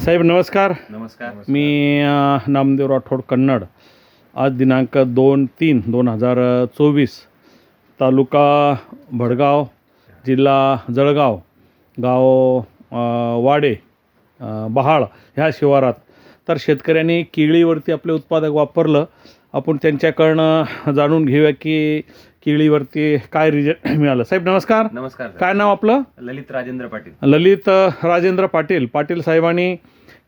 साहेब नमस्कार. नमस्कार. मी अ, नामदेव राठोड कन्नड. आज दिनांक दोन तीन दोन हजार चोवीस तालुका भडगाव जिल्हा जळगाव गाव अ, वाडे अ, बहाळ ह्या शिवारात. तर शेतकऱ्यांनी केळीवरती आपले उत्पादक वापरलं. आपण त्यांच्याकडनं जाणून घेऊया की केळीवरती काय रिजल्ट मिळालं. साहेब नमस्कार. नमस्कार काय नाव आपलं? ललित राजेंद्र पाटील. ललित राजेंद्र पाटील. पाटील साहेबांनी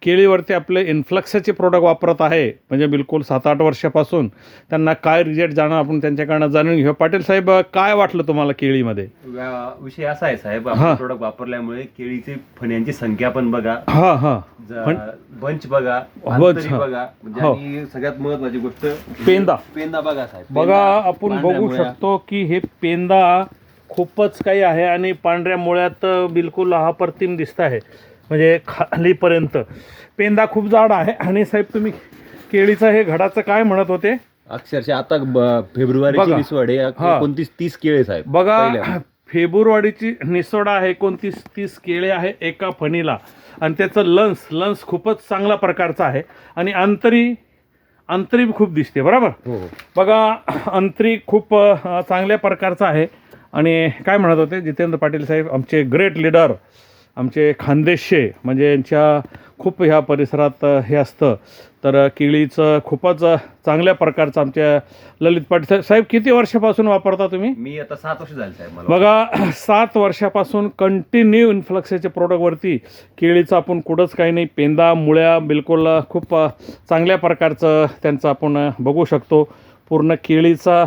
केळीवरती आपले इन्फ्लक्सचे प्रोडक्ट वापरत आहे. म्हणजे बिलकुल सात आठ वर्षापासून त्यांना काय रिजल्ट जाणं आपण त्यांच्याकडनं जाणून घेऊ पाटील साहेब काय वाटलं तुम्हाला केळीमध्ये? विषय असा आहे साहेब. हा. आपण प्रोडक्ट वापरल्यामुळे केळीची फण्यांची संख्या पण बघा. हां हां. बंच बघा हा. बघा. म्हणजे हो. सगळ्यात महत्वाची गोष्ट पेंदा. पेंदा बघा साहेब. बघा आपण बघू मुळ्या. शकतो की हे पेंदा खूपच काही आहे आणि पांढऱ्या मुळ्यात बिलकुल अप्रतिम दिसत आहे. म्हणजे खालीपर्यंत. पेंदा खूप जाड आहे. आणि साहेब तुम्ही केळीचं हे घडाचं काय म्हणत होते? अक्षरशः आता फेब्रुवारीची आहे. हा. एकोणतीस तीस केळे साहेब बघा. फेब्रुवारीची निसोडा आहे. एकोणतीस तीस केळे आहे एका फणीला. आणि त्याचं लंस लंस खूपच चांगल्या प्रकारचं आहे. आणि अंतरी अंतरी खूप दिसते बरोबर हो हो. बघा अंतरी खूप चांगल्या प्रकारचं आहे आणि काय म्हणत होते जितेंद्र पाटील साहेब आमचे ग्रेट लीडर आमचे खानदेशे म्हणजे यांच्या खूप ह्या परिसरात हे असतं. तर केळीचं खूपच चांगल्या प्रकारचं आमच्या ललित पाटील साहेब किती वर्षापासून वापरता तुम्ही? मी आता सात वर्ष झाले साहेब मला बघा सात वर्षापासून कंटिन्यू इन्फ्लक्सच्या प्रोडक्टवरती केळीचं आपण कुठंच काही नाही. पेंदा मुळ्या बिलकुल खूप चांगल्या प्रकारचं त्यांचं आपण बघू शकतो. पूर्ण केळीचा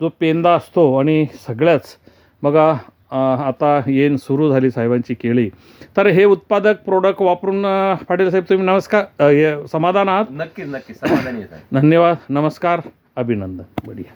जो पेंदा असतो आणि सगळ्याच बघा आता येण सुरू झाली साहेबांची केळी. तर हे उत्पादक प्रोडक्ट वापरून पाटील साहेब तुम्ही नमस्कार हे समाधान आहात नक्कीच नक्कीच. समाधानी धन्यवाद. नमस्कार. अभिनंदन. बढिया.